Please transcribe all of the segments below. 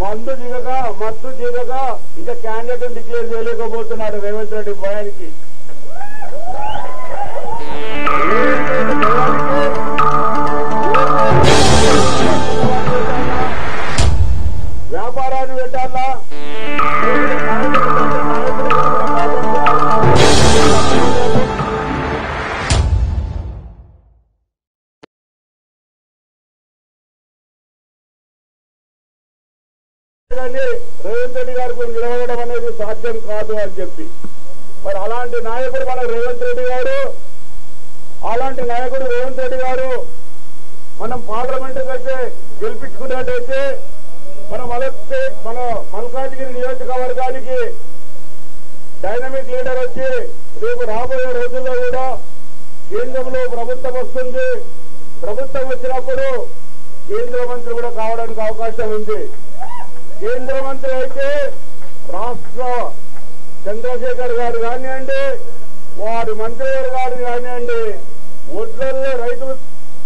మందు దిగక మత్తు దిగక ఇంకా క్యాండిడేట్ డిక్లేర్ చేయలేకపోతున్నాడు రేవంత్ రెడ్డి భయానికి కానీ రేవంత్ రెడ్డి గారికి నిలవడం అనేది సాధ్యం కాదు అని చెప్పి. మరి అలాంటి నాయకుడు మన రేవంత్ రెడ్డి గారు అలాంటి నాయకుడు రేవంత్ రెడ్డి గారు మనం పార్లమెంట్ అయితే గెలిపించుకున్నట్టయితే మన మొదటి మన మల్కాజ్గిరి నియోజకవర్గానికి డైనమిక్ లీడర్ వచ్చి రేపు రాబోయే రోజుల్లో కూడా కేంద్రంలో ప్రభుత్వం వస్తుంది. ప్రభుత్వం వచ్చినప్పుడు కేంద్ర మంత్రి కూడా కావడానికి అవకాశం ఉంది. కేంద్ర మంత్రి అయితే రాష్ట్ర చంద్రశేఖర్ గారు కానివ్వండి వారి మంత్రి గారు కానివ్వండి ఒడ్లల్లో రైతులు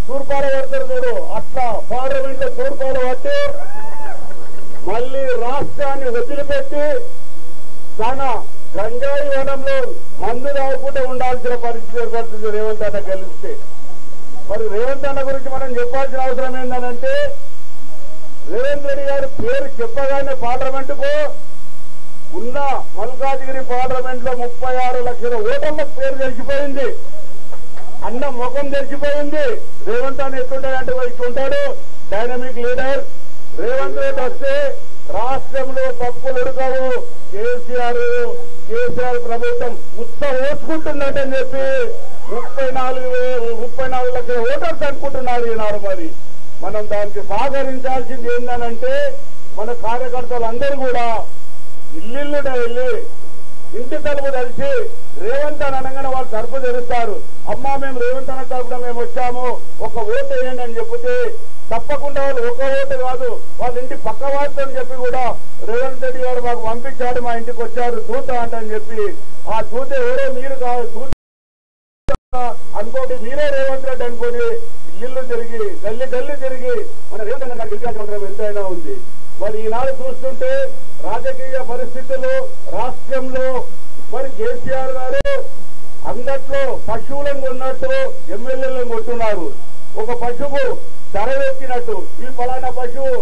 తూర్పాల పడతారు చూడు అట్లా పార్లమెంట్లో తూర్పాలు పట్టి మళ్ళీ రాష్ట్రాన్ని వదిలిపెట్టి తన గంజాయి వనంలో మందు తాగుకుంటూ ఉండాల్సిన పరిస్థితి ఏర్పడుతుంది రేవంత్ అన్న గెలిస్తే మరి రేవంత్ అన్న గురించి మనం చెప్పాల్సిన అవసరం ఏంటంటే రేవంత్ రెడ్డి గారి పేరు చెప్పగానే పార్లమెంట్కు ఉన్న మల్కాజిగిరి పార్లమెంట్లో ముప్పై ఆరు లక్షల ఓటర్ల పేరు తెలిసిపోయింది అన్న ముఖం తెలిసిపోయింది రేవంత్ అన్న ఎట్లుంటాడంటే ఇట్లుంటాడు డైనమిక్ లీడర్ రేవంత్ రెడ్డి వస్తే రాష్ట్రంలో తప్పులు ఉడకవు కేసీఆర్ కేసీఆర్ ప్రభుత్వం ఉత్త ఓసుకుంటుందంటని చెప్పి ముప్పై నాలుగు ముప్పై నాలుగు లక్షల ఓటర్స్ అనుకుంటున్నారు ఈనాడు మరి. మనం దానికి సహకరించాల్సింది ఏంటనంటే మన కార్యకర్తలందరూ కూడా ఇల్లిల్లుట వెళ్ళి ఇంటి తలుపు తెలిసి రేవంత్ అని అనగానే వాళ్ళు తరపు తెరుస్తారు. అమ్మా మేము రేవంత్ అన్న తరపున మేము వచ్చాము. ఒక ఓటు వేయండి అని చెప్తే తప్పకుండా వాళ్ళు ఒక ఓటు కాదు వాళ్ళ ఇంటి పక్క వారితో చెప్పి కూడా రేవంత్ రెడ్డి గారు మాకు పంపించాడు మా ఇంటికి వచ్చారు దూత అంటని చెప్పి. ఆ దూత ఎవరో మీరు కాదు దూత అనుకోటి మీరే రేవంత్ రెడ్డి అనుకోని ఇల్లు తిరిగి గల్లి గల్లి తిరిగి మన రేవంత్ రెడ్డి గారికి ఎంతైనా ఉంది. మరి ఈనాడు చూస్తుంటే రాజకీయ పరిస్థితులు రాష్ట్రంలో మరి కేసీఆర్ గారు అందట్లో పశువులను కొన్నట్టు ఎమ్మెల్యేలను కొట్టున్నారు. ఒక పశువు చరవే ఈ ఫలానా పశువు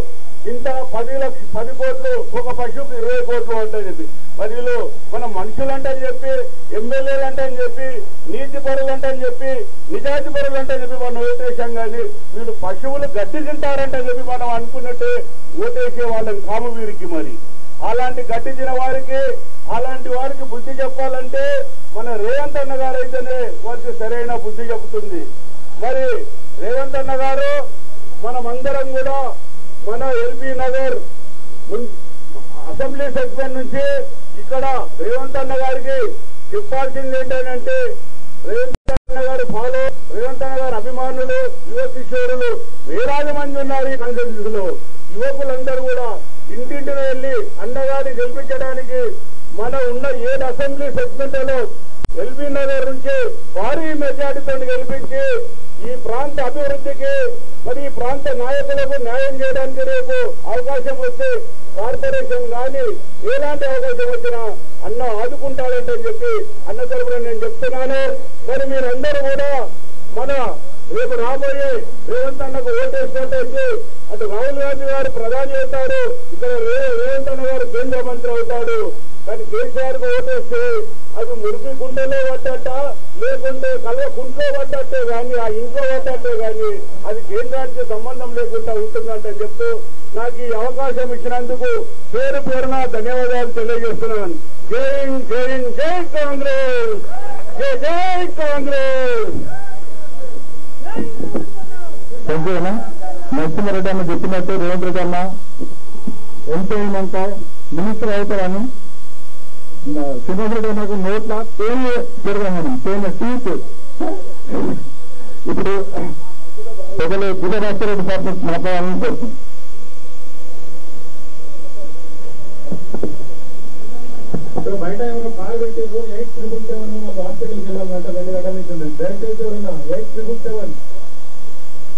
ఇంత పది లక్ష పది కోట్లు ఒక పశువుకి ఇరవై కోట్లు ఉంటాయని చెప్పి మరి వీళ్ళు మన మనుషులంటే అని చెప్పి ఎమ్మెల్యేలు అంటే అని చెప్పి నీతి పరులు అంటే అని చెప్పి నిజాయితీ పరులు అంటే అని చెప్పి మనం ఓటేసాం కానీ వీళ్ళు పశువులు గడ్డి తింటారంటే అని చెప్పి మనం అనుకున్నట్టే ఓటేసే వాళ్ళం కాము వీరికి మరి అలాంటి గడ్డి తిన వారికి అలాంటి వారికి బుద్ధి చెప్పాలంటే మన రేవంత్ అన్న గారు అయితేనే వారికి సరైన బుద్ధి చెబుతుంది మరి రేవంత్ అన్న గారు మనమందరం కూడా మన ఎల్బీ నగర్ అసెంబ్లీ సెగ్మెంట్ నుంచి ఇక్కడ రేవంత్ అన్న గారికి చెప్పాల్సింది ఏంటంటే రేవంత్ అన్న గారు ఫాలో రేవంత్ అన్న గారు అభిమానులు యువ కిషోరులు వేలాది మంది ఉన్నారు ఈ కాన్స్టిట్యూన్స్లో యువకులందరూ కూడా ఇంటింటికి వెళ్ళి అన్నగారిని గెలిపించడానికి మన ఉన్న ఏడు అసెంబ్లీ సెగ్మెంట్లలో ఎల్బీ నగర్ నుంచి భారీ మెజార్టీతో గెలిపించి ఈ ప్రాంత అభివృద్ధికి మరి ఈ ప్రాంత నాయకులకు న్యాయం చేయడానికి రేపు అవకాశం వస్తే కార్పొరేషన్ కానీ ఎలాంటి అవకాశం వచ్చినా అన్న ఆదుకుంటాడంటే అని చెప్పి అన్న తరపున నేను చెప్తున్నాను మరి మీరందరూ కూడా మన రేపు రాబోయే రేవంత్ అన్నకు ఓటేసినట్టయితే అటు రాహుల్ గాంధీ గారు ప్రధాని అవుతారు ఇక్కడ రే- రేవంత్ అన్న గారు కేంద్ర మంత్రి అవుతాడు కానీ కేసీఆర్కు ఓటేస్తే అది మురికి గుండెలో పడ్డట లేకుంటే కలవ కుంట్లో పడ్డట్టే కానీ ఆ ఇంట్లో పడ్డట్టే కానీ అది కేంద్రానికి సంబంధం లేకుండా ఉంటుందంటే చెప్తూ నాకు ఈ అవకాశం ఇచ్చినందుకు పేరు పేరున ధన్యవాదాలు తెలియజేస్తున్నాను. జై జై జై కాంగ్రెస్! జై జై కాంగ్రెస్! థ్యాంక్ నరసింహారెడ్డి అన్న చెప్పినట్టు రేవంత్ రెడ్డి అన్న ఎంపీ అయినాక మినిస్టర్ అవుతారని శ్రీనివాస్ రెడ్డి అన్నకు నోట్ల తేనె పెడదాం మనం తేనె టీత్ ఇప్పుడు ప్రజలు గుజరాష్ట్రెడ్డి సార్ మాట్లాడాలని కోరుతున్నాం ఇక్కడ బయట ఏమైనా కాల్ పెట్టిండ్రు ఎయిట్ ట్రిపుల్ సెవెన్ మాకు హాస్పిటల్కి వెళ్ళాలంట రెండు గంటల నుంచి ఉంది దయచేసి ఎవరైనా eight triple seven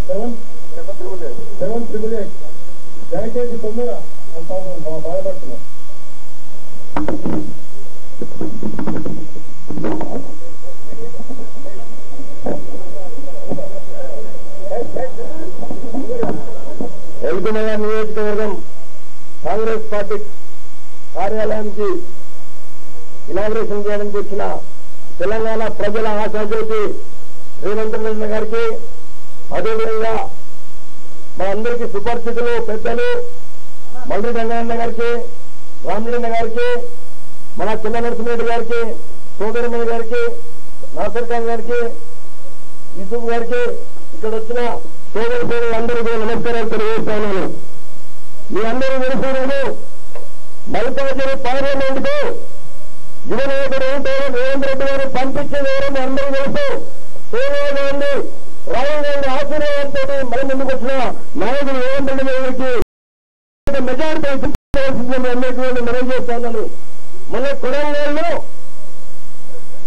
seven seven triple eight దయచేసి తొందర పాపం బా- బాధపడుతున్నారు కార్యాలయానికి ఇనాగ్రేషన్ చేయడానికి వచ్చిన తెలంగాణ ప్రజల ఆశాజ్యోతి రేవంత్ రెడ్డి గారికి అదేవిధంగా మా అందరికీ సుపరిచితులు పెద్దలు మండ్రి రంగారాయణ గారికి రామలింగ గారికి మన చిన్న నరసింహరెడ్డి గారికి సోదరమణి గారికి నాసర్ ఖాన్ గారికి యూసుఫ్ గారికి ఇక్కడ వచ్చిన సోదర సోదరులందరూ కూడా నమస్కారాలు తెలియజేస్తాను మీ అందరూ తెలుసుకున్నాను మల్లికార్జున పార్లమెంట్కు యువనాయకుడు ఏంటో రేవంత్ రెడ్డి గారు పంపించిన వివరం అందరూ తెలుసు సోనియా గాంధీ రాహుల్ గాంధీ ఆశీర్వాదంతో మన ముందుకు వచ్చిన నాయకుడు రేవంత్ రెడ్డి గారికి మెజారిటీ ఇచ్చింది అందరికీ నేను మనం చేస్తాను మన కొడంగల్లో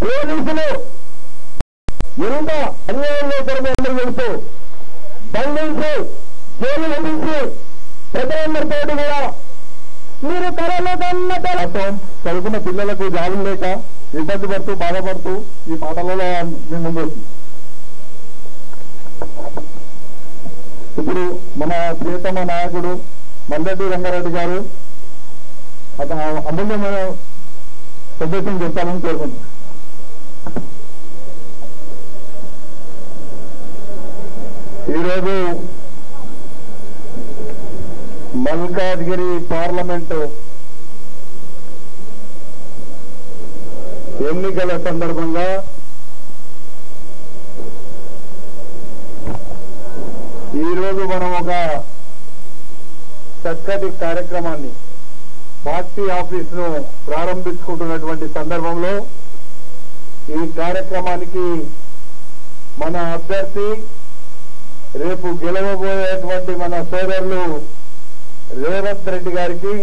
పోలీసులు ఎంత అన్యాయం చేశారు మీ అందరూ తెలుసు బంధించి జైలు అందించి ప్రజలందరితో కూడా మీరు కరోనా కన్నా వాస్తవం చదువుకున్న జాబులు లేక ఇబ్బంది పడుతూ బాధపడుతూ ఈ పాటలలో మేము ముందు ఇప్పుడు మన ప్రియతమ నాయకుడు మల్లెడ్డి రంగారెడ్డి గారు అతను అమూల్యమైన సందేశం చెప్తానని కోరుకుంటున్నాను. ఈరోజు మల్కాజ్గిరి పార్లమెంటు ఎన్నికల సందర్భంగా ఈరోజు మనం ఒక చక్కటి కార్యక్రమాన్ని పార్టీ ఆఫీస్ను ప్రారంభించుకుంటున్నటువంటి సందర్భంలో ఈ కార్యక్రమానికి మన అభ్యర్థి రేపు గెలవబోయేటువంటి మన సోదరులు రేవంత్ రెడ్డి గారికి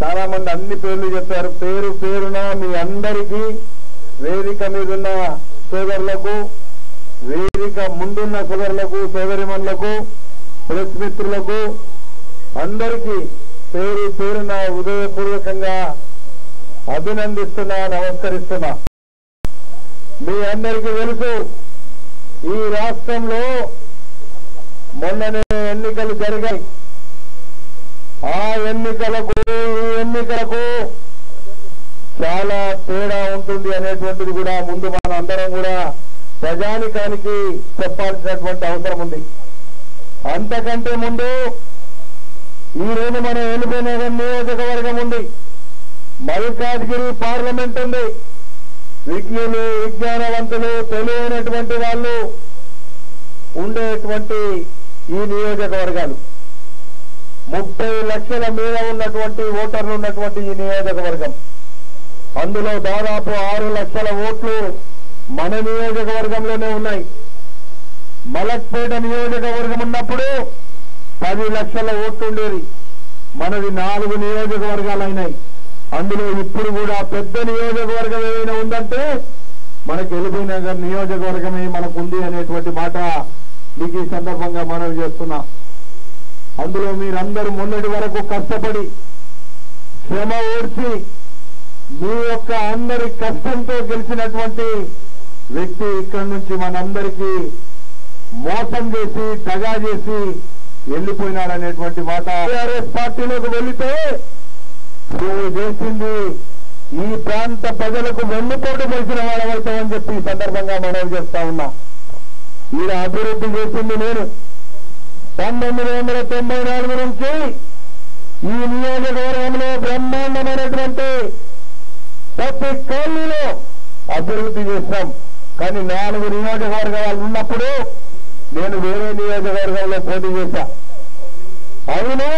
చాలా మంది అన్ని పేర్లు చెప్పారు. పేరు పేరున మీ అందరికీ వేదిక మీద ఉన్న సోదరులకు వేదిక ముందున్న సోదరులకు సోదరిమణులకు ప్రెస్ మిత్రులకు అందరికీ పేరు పేరున ఉదయపూర్వకంగా అభినందిస్తున్నా నమస్కరిస్తున్నా. మీ అందరికీ తెలుసు ఈ రాష్ట్రంలో మొన్ననే ఎన్నికలు జరిగాయి. ఆ ఎన్నికలకు ఈ ఎన్నికలకు చాలా తేడా ఉంటుంది అనేటువంటిది కూడా ముందు మన అందరం కూడా ప్రజానికానికి చెప్పాల్సినటువంటి అవసరం ఉంది. అంతకంటే ముందు ఈ రోజు మనం ఎన్నికైన నియోజకవర్గం ఉంది. మల్కాజ్గిరి పార్లమెంట్ ఉంది. విజ్ఞులు విజ్ఞానవంతులు తెలియనటువంటి వాళ్ళు ఉండేటువంటి ఈ నియోజకవర్గాలు. ముప్పై లక్షల మీద ఉన్నటువంటి ఓటర్లు ఉన్నటువంటి ఈ నియోజకవర్గం. అందులో దాదాపు ఆరు లక్షల ఓట్లు మన నియోజకవర్గంలోనే ఉన్నాయి. మలక్పేట నియోజకవర్గం ఉన్నప్పుడు పది లక్షల ఓట్లు ఉండేది మనది నాలుగు నియోజకవర్గాలు అయినాయి. అందులో ఇప్పుడు కూడా పెద్ద నియోజకవర్గం ఏమైనా ఉందంటే మనకి ఎల్బీ నగర్ నియోజకవర్గమే మనకు ఉంది అనేటువంటి మాట మీకు ఈ సందర్భంగా మనవి చేస్తున్నాం. అందులో మీరందరూ మొన్నటి వరకు కష్టపడి శ్రమ ఓడ్చి మీ యొక్క అందరి కష్టంతో గెలిచినటువంటి వ్యక్తి ఇక్కడి నుంచి మనందరికీ మోసం చేసి దగా చేసి వెళ్ళిపోయినాడనేటువంటి మాట టీఆర్ఎస్ పార్టీలోకి వెళితే నువ్వు చేసింది. ఈ ప్రాంత ప్రజలకు వెన్నుపోటు చేసిన వాళ్ళమవుతామని చెప్పి ఈ సందర్భంగా మనవి చేస్తా ఉన్నా. ఈయన అభివృద్ధి చేసింది నేను. పంతొమ్మిది వందల తొంభై నాలుగు నుంచి ఈ నియోజకవర్గంలో బ్రహ్మాండమైనటువంటి ప్రతి కళ్ళులో అభివృద్ధి చేస్తాం కానీ నాలుగు నియోజకవర్గాలు ఉన్నప్పుడు నేను వేరే నియోజకవర్గంలో పోటీ చేశా. అవునా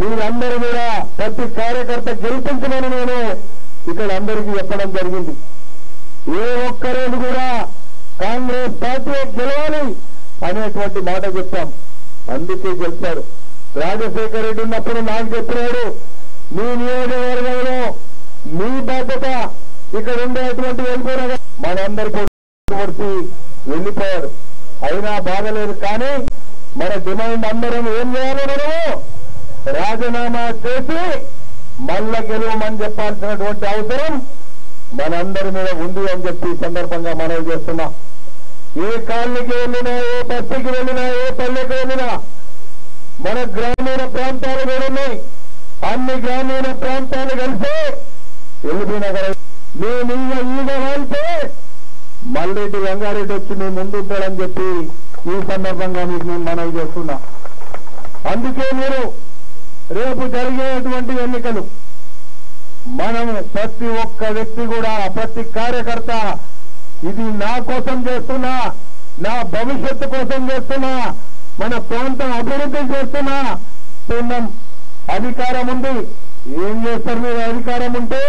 మీరందరూ కూడా ప్రతి కార్యకర్త గెలిపించమని నేను ఇక్కడ అందరికీ చెప్పడం జరిగింది. ఏ ఒక్కరోజు కూడా కాంగ్రెస్ పార్టీ గెలవాలి అనేటువంటి మాట చెప్పాం. అందుకే చెప్తారు రాజశేఖర రెడ్డి ఉన్నప్పుడు నాకు చెప్పినాడు మీ నియోజకవర్గంలో మీ బాధ్యత ఇక్కడ ఉండేటువంటి వెళ్ళిపోయిన మనందరి కొట్టి వెళ్ళిపోయారు. అయినా బాధలేదు కానీ మన డిమాండ్ అందరం ఏం చేయాలి మనము? రాజీనామా చేసి మళ్ళా గెలవమని చెప్పాల్సినటువంటి అవసరం మనందరి మీద ఉంది అని చెప్పి సందర్భంగా మనవి చేస్తున్నాం. ఏ కాళ్ళకి వెళ్ళినా ఏ బస్సుకి వెళ్ళినా ఏ పల్లెకి వెళ్ళినా మన గ్రామీణ ప్రాంతాలు కూడా ఉన్నాయి. అన్ని గ్రామీణ ప్రాంతాలు కలిసి ఎల్బీ నగర్. మీ ఈగ మల్లెడ్డి రంగారెడ్డి వచ్చి మీ ముందు ఉంటాడని చెప్పి ఈ సందర్భంగా మీకు మేము మనవి చేస్తున్నా. అందుకే మీరు రేపు జరిగేటువంటి ఎన్నికలు మనము ప్రతి ఒక్క వ్యక్తి కూడా ప్రతి కార్యకర్త ఇది నా కోసం చేస్తున్నా నా భవిష్యత్తు కోసం చేస్తున్నా మన ప్రాంతం అభివృద్ధి చేస్తున్నా. పూర్ణం అధికారం ఉంది. ఏం చేస్తారు మీరు? అధికారం ఉంటే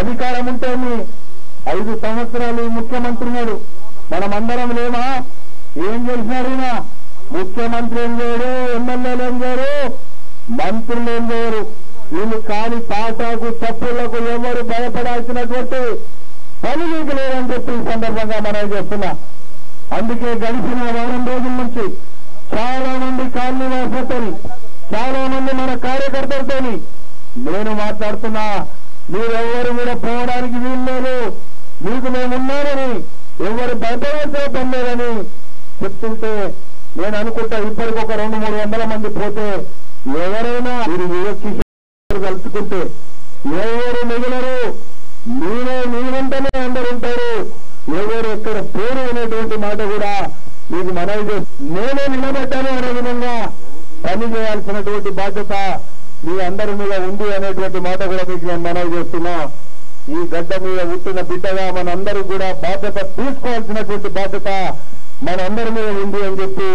అధికారం ఉంటే మీ ఐదు సంవత్సరాలు ఈ ముఖ్యమంత్రి ఉన్నాడు మనమందరం లేమా? ఏం చేసినారు ముఖ్యమంత్రి ఏం చేయడు ఎమ్మెల్యేలు ఏం చేయరు మంత్రులు ఏం చేయరు. వీళ్ళు కాని తాటాకు చప్పుళ్ళకు ఎవరు భయపడాల్సినటువంటి పని మీకు లేదని చెప్పి ఈ సందర్భంగా మనం చేస్తున్నా. అందుకే గడిచిన వారం రోజుల నుంచి చాలా మంది కాలనీ చాలా మంది మన కార్యకర్తలతో నేను మాట్లాడుతున్నా. మీరెవరు కూడా పోవడానికి వీల్లేదు మీకు మేము ఉన్నామని ఎవరు భయపడాల్సిన పని లేదని చెప్తుంటే నేను అనుకుంటా ఇప్పటికి ఒక రెండు మూడు వందల మంది పోతే ఎవరైనా మీరు వివక్ష కలుసుకుంటే ఎవరు మిగలరు? మీరే మీ అందరు ఉంటారు. ఎవరు ఎక్కడ పేరు అనేటువంటి మాట కూడా మీకు మనవి నేనే నిలబడ్డాను అనే విధంగా పని చేయాల్సినటువంటి బాధ్యత మీ అందరి మీద ఉంది అనేటువంటి మాట కూడా మీకు నేను మనవి చేస్తున్నా. ఈ గడ్డ మీద పుట్టిన బిడ్డగా మనందరూ కూడా బాధ్యత తీసుకోవాల్సినటువంటి బాధ్యత మనందరి మీద ఉంది అని చెప్పి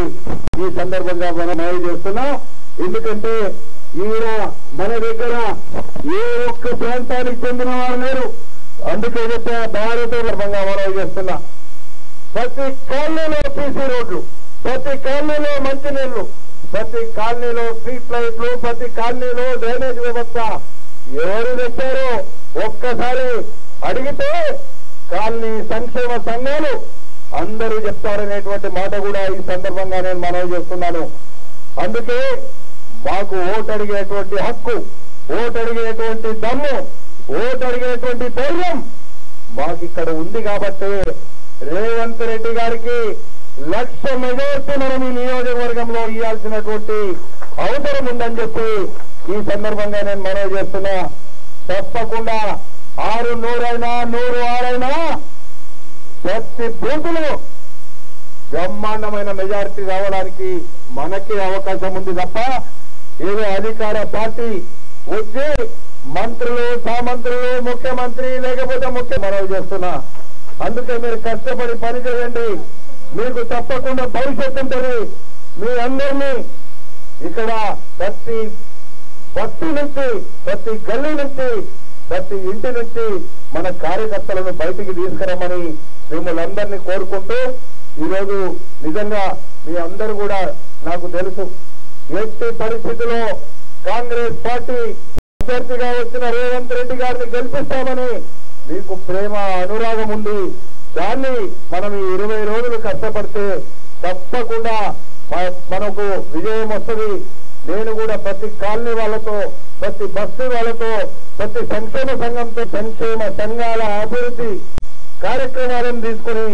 ఈ సందర్భంగా మనం మనవి చేస్తున్నాం. ఎందుకంటే ఈయన మన దగ్గర ఏ ఒక్క ప్రాంతానికి చెందిన వారు లేరు. అందుకే చెప్పే భారత గర్భంగా మనవి చేస్తున్నా ప్రతి కాలనీలో పీసీ రోడ్లు ప్రతి కాలనీలో మంచినీళ్ళు ప్రతి కాలనీలో స్ట్రీట్ లైట్లు ప్రతి కాలనీలో డ్రైనేజ్ వ్యవస్థ. ఎవరు తెచ్చారో ఒక్కసారి అడిగితే కాలనీ సంక్షేమ సంఘాలు అందరూ చెప్తారనేటువంటి మాట కూడా ఈ సందర్భంగా నేను మనవి చేస్తున్నాను. అందుకే మాకు ఓటు అడిగేటువంటి హక్కు ఓటు అడిగేటువంటి దమ్ము ఓటు అడిగేటువంటి ధైర్యం మాకు ఇక్కడ ఉంది కాబట్టి రేవంత్ రెడ్డి గారికి లక్ష మెజార్టీ మనం ఈ నియోజకవర్గంలో ఇవ్వాల్సినటువంటి అవసరం ఉందని చెప్పి ఈ సందర్భంగా నేను మనవి చేస్తున్నా. తప్పకుండా ఆరు నూరైనా నూరు ఆరైనా ప్రతి బూతులు బ్రహ్మాండమైన మెజారిటీ రావడానికి మనకి అవకాశం ఉంది తప్ప ఏదో అధికార పార్టీ వచ్చి మంత్రులు సామంత్రులు ముఖ్యమంత్రి లేకపోతే ముఖ్య మనవి చేస్తున్నా. అందుకే మీరు కష్టపడి పని చేయండి. మీకు తప్పకుండా భవిష్యత్తు ఉంటుంది. మీ అందరినీ ఇక్కడ ప్రతి బస్సు నుంచి ప్రతి గల్లీ నుంచి ప్రతి ఇంటి నుంచి మన కార్యకర్తలను బయటికి తీసుకురమ్మని మిమ్మల్ని అందరినీ కోరుకుంటూ ఈరోజు నిజంగా మీ అందరూ కూడా నాకు తెలుసు. ఎట్టి పరిస్థితిలో కాంగ్రెస్ పార్టీ అభ్యర్థిగా వచ్చిన రేవంత్ రెడ్డి గారిని గెలిపిస్తామని మీకు ప్రేమ అనురాగం ఉంది. దాన్ని మనం ఈ ఇరవై రోజులు కష్టపడితే తప్పకుండా మనకు విజయం వస్తుంది. నేను కూడా ప్రతి కాలనీ వాళ్ళతో ప్రతి బస్సు వాళ్ళతో ప్రతి సంక్షేమ సంఘంతో సంక్షేమ సంఘాల అభివృద్ధి కార్యక్రమాలను తీసుకుని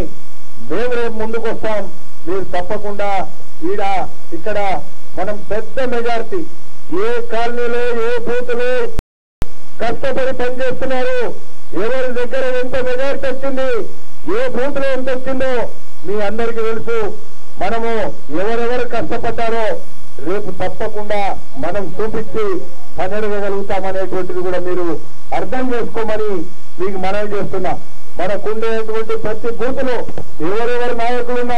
మేము రేపు ముందుకు వస్తాం మీరు తప్పకుండా ఈడ ఇక్కడ మనం పెద్ద మెజారిటీ. ఏ కాలనీలో ఏ బూతులు కష్టపడి పనిచేస్తున్నారు? ఎవరి దగ్గర ఎంత మెజారిటీ వచ్చింది? ఏ బూతులో ఎంత వచ్చిందో మీ అందరికీ తెలుసు. మనము ఎవరెవరు కష్టపడ్డారో రేపు తప్పకుండా మనం చూపించి పనిగలుగుతామనేటువంటిది కూడా మీరు అర్థం చేసుకోమని మీకు మనవి చేస్తున్నా. మనకుండేటువంటి ప్రతి బూతులు ఎవరెవరు నాయకులు ఉన్నారు